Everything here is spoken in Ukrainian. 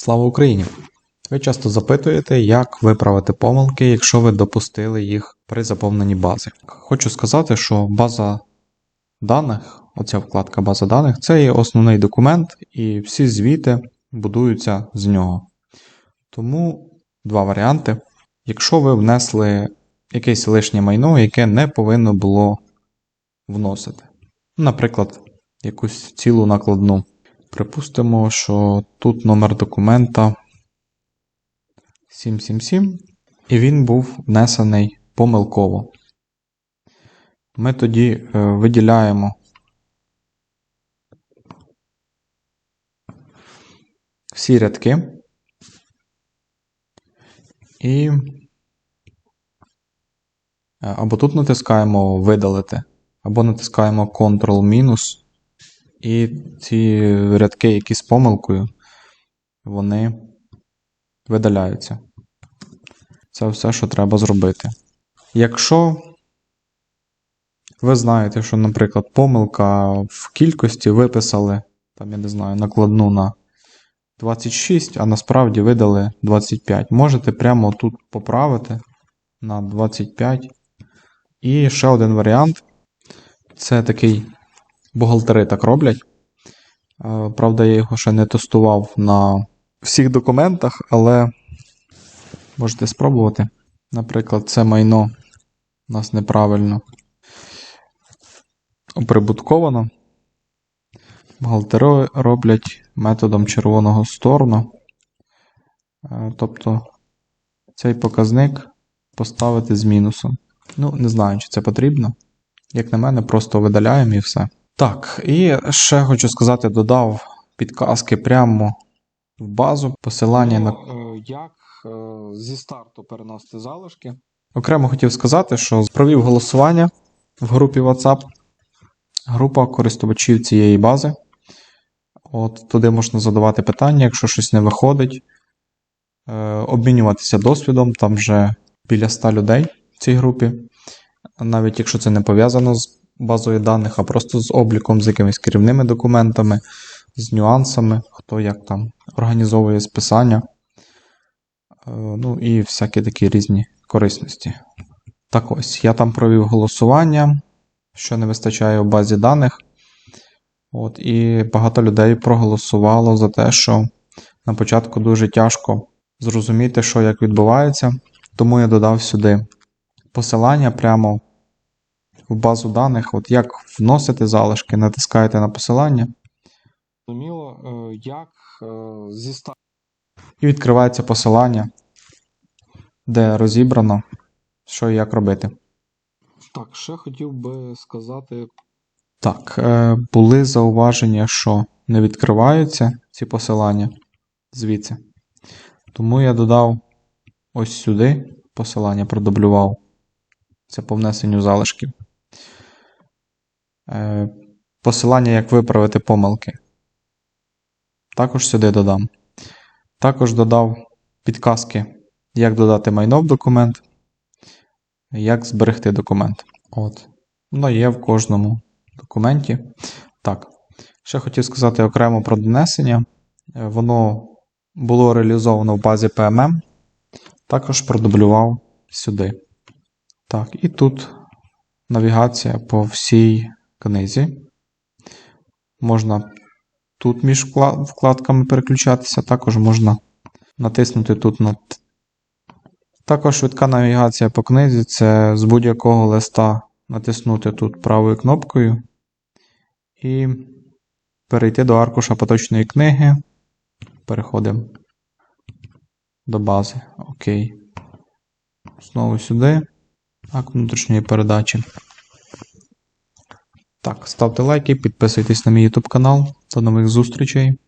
Слава Україні! Ви часто запитуєте, як виправити помилки, якщо ви допустили їх при заповненні бази. Хочу сказати, що база даних, оця вкладка база даних, це є основний документ, і всі звіти будуються з нього. Тому два варіанти. Якщо ви внесли якесь лишнє майно, яке не повинно було вносити. Наприклад, якусь цілу накладну. Припустимо, що тут номер документа 777, і він був внесений помилково. Ми тоді е, виділяємо всі рядки і е, або тут натискаємо видалити, або натискаємо Ctrl-, і ці рядки, які з помилкою, вони видаляються. Це все, що треба зробити. Якщо ви знаєте, що, наприклад, помилка в кількості виписали, там, я не знаю, накладну на 26, а насправді видали 25. Можете прямо тут поправити на 25. І ще один варіант це такий бухгалтери так роблять. Е, Правда, я його ще не тестував на всіх документах, але можете спробувати. Наприклад, це майно у нас неправильно оприбутковано. Бухгалтери роблять методом червоного сторону. Е, Тобто цей показник поставити з мінусом. Ну, не знаю, чи це потрібно. Як на мене, просто видаляємо і все. Так, і ще хочу сказати, додав підказки прямо в базу, посилання на. Як е, зі старту переносити залишки. Окремо хотів сказати, що провів голосування в групі WhatsApp. Група користувачів цієї бази. От Туди можна задавати питання, якщо щось не виходить. Е, обмінюватися досвідом, там вже біля 100 людей в цій групі. Навіть якщо це не пов'язано з базою даних, а просто з обліком, з якимись керівними документами, з нюансами, хто як там організовує списання. Е, Ну і всякі такі різні корисності. Так ось, я там провів голосування, що не вистачає у базі даних. От, І багато людей проголосувало за те, що на початку дуже тяжко зрозуміти, що як відбувається. Тому я додав сюди посилання прямо в базу даних. От як вносити залишки, натискаєте на посилання. Зрозуміло, як зі. І відкривається посилання, де розібрано, що і як робити. Так, ще хотів би сказати. Так, е, були зауваження, що не відкриваються ці посилання звідси. Тому я додав ось сюди посилання, продублював. Це по внесенню залишків. Е, посилання, як виправити помилки. Також сюди додам. Також додав підказки, як додати майно в документ, як зберегти документ. От. Воно є в кожному документі. Так. Ще хотів сказати окремо про донесення. Е, Воно було реалізовано в базі PMM. Також продублював сюди. Так, і тут навігація по всій книзі. Можна тут між вкладками переключатися, також можна натиснути тут на. Також швидка навігація по книзі це з будь-якого листа натиснути тут правою кнопкою і перейти до аркуша поточної книги. Переходимо до бази. Окей. Знову сюди. Акт внутрішньої передачі. Так, ставте лайки, підписуйтесь на мій YouTube канал. До нових зустрічей.